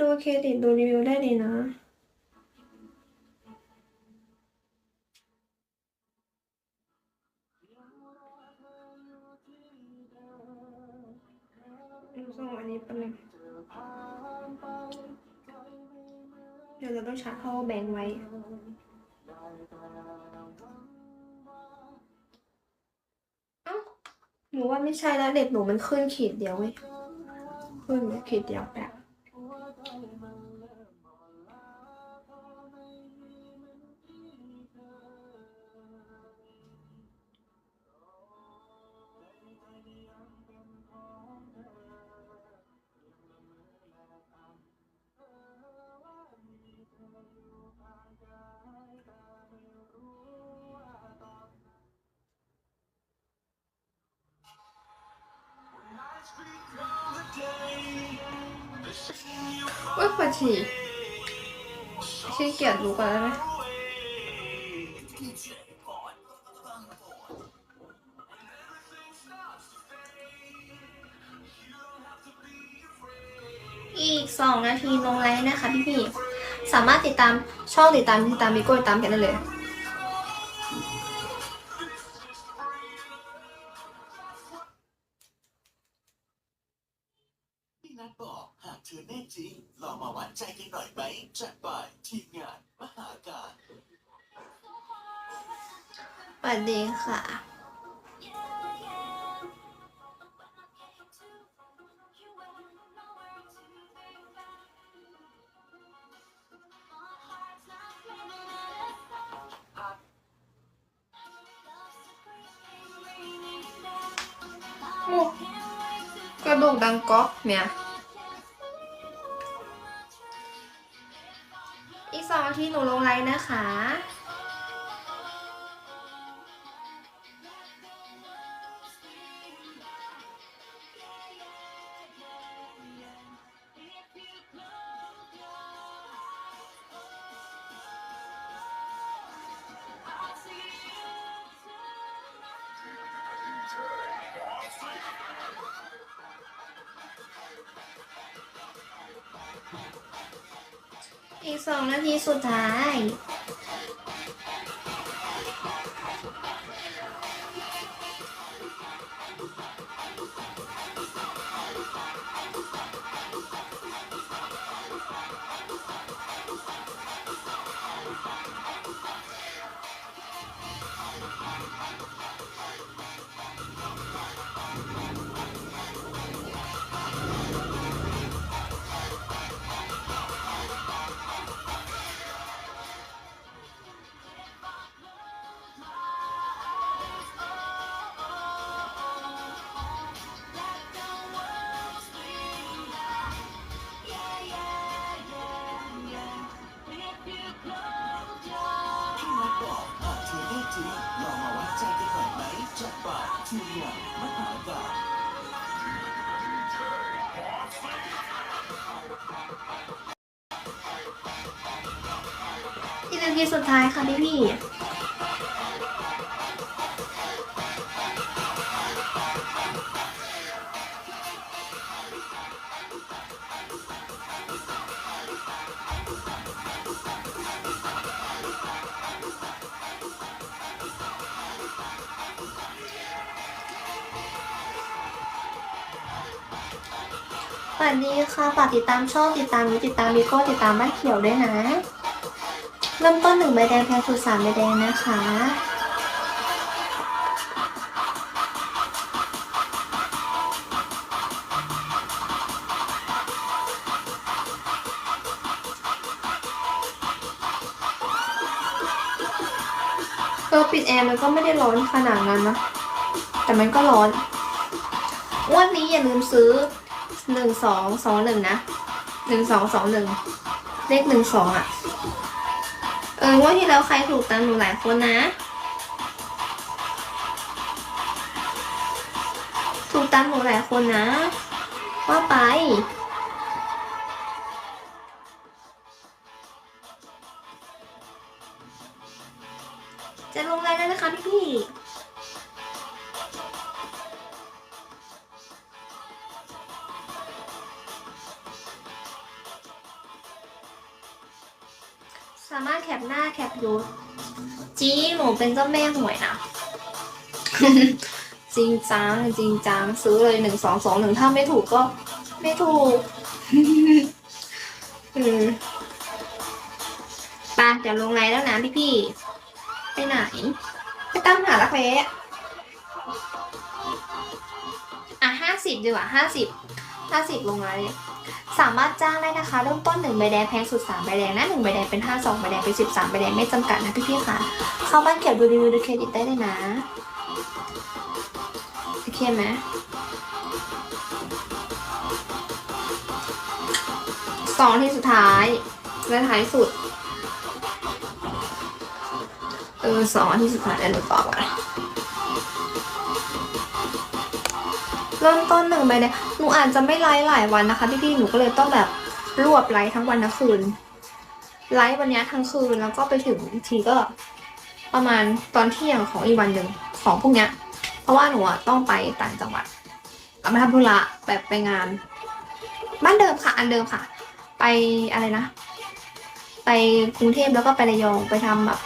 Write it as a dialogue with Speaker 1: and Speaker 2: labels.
Speaker 1: ดูเครดิตดูรีวิวได้เลยนะดูส่งอันนี้แป๊บนึงเดี๋ยวเราต้องชาร์จ power bank ไว้หนูว่าไม่ใช่แล้วเด็ดหนูมันขึ้นขีดเดียวเว้ย ขึ้นขีดเดียวแบบ อุ้ยปวดฉี่ขี้เกียจลุกแล้วได้ไหมอีกสองนาทีลงไลน์นะคะพี่พี่สามารถติดตามช่องติดตามติดตามมิโก้ติดตามกันได้เลย
Speaker 2: บอก ธอแน่จริงลองมาหวานใจกันหน่อยไหมจัดไปทีมงานมหาการ
Speaker 1: สวัสดีค่ะ โอ้กระดูกดังก๊อกเนี่ย อีกสองนาทีหนูลงไลน์นะคะ อีกสองนาทีสุดท้าย
Speaker 2: พี่ จริงลองมาวัดใจกันหน่อยไหมจัดไปทีมงานมหาบาร
Speaker 1: อีกนาทีสุดท้ายค่ะพี่พี่ วัสดีค่ะฝากติดตามช่องติดตามมิวติดตามมิโก้ติดตามบ้านเขียวด้วยนะเริ่มต้นหนึ่งใบแดงแพงสุดสามใบแดงนะคะเออปิดแอร์มันก็ไม่ได้ร้อนขนาดนั้นนะ แต่มันก็ร้อน วันนี้อย่าลืมซื้อ หนึ่งสองสองหนึ่งนะหนึ่งสองสองหนึ่งเลขหนึ่งสองอะ เอองว่าที่แล้วใครถูกตามหนูหลายคนนะ ถูกตามหนูหลายคนนะ ว่าไปจะลงไลน์แล้วนะคะพี่พี่ สามารถแคปหน้าแคปยูทจีหนูเป็นเจ้าแม่หวยนะ จริงจังจริงจังซื้อเลยหนึ่งสองสองหนึ่งถ้าไม่ถูกก็ไม่ถูกเออไปเดี๋ยวลงไลน์แล้วนะพี่พี่ๆไปไหน ไปตามหาลักเละอะห้าสิบดีกว่าห้าสิบห้าสิบลงไลน์ สามารถจ้างได้นะคะ เริ่มต้นหนึ่งใบแดงแพงสุดสามใบแดงนะหนึ่งใบแดงเป็นห้าสองใบแดงเป็นสิบสามใบแดงไม่จำกัดนะพี่ๆค่ะ เข้าบ้านเก็บดูรีวิวดูเครดิตได้เลยนะโอเคไหมสองที่สุดท้ายและท้ายสุด เออสองที่สุดท้ายแล้วหนูตอบอะ เริ่มต้นหนึ่งไปเนี่ยหนูอาจจะไม่ไลฟ์หลายวันนะคะพี่ๆหนูก็เลยต้องแบบรวบไลฟ์ทั้งวันทั้งคืนไลฟ์วันนี้ทั้งคืนแล้วก็ไปถึงทีก็ประมาณตอนเที่ยงของอีกวันหนึ่งของพวกเนี้ย เพราะว่าหนูอะต้องไปต่างจังหวัดเอามาทำธุระแบบไปงาน บ้านเดิมค่ะอันเดิมค่ะ ไปอะไรนะ ไปกรุงเทพแล้วก็ไประยองไปทำแบบ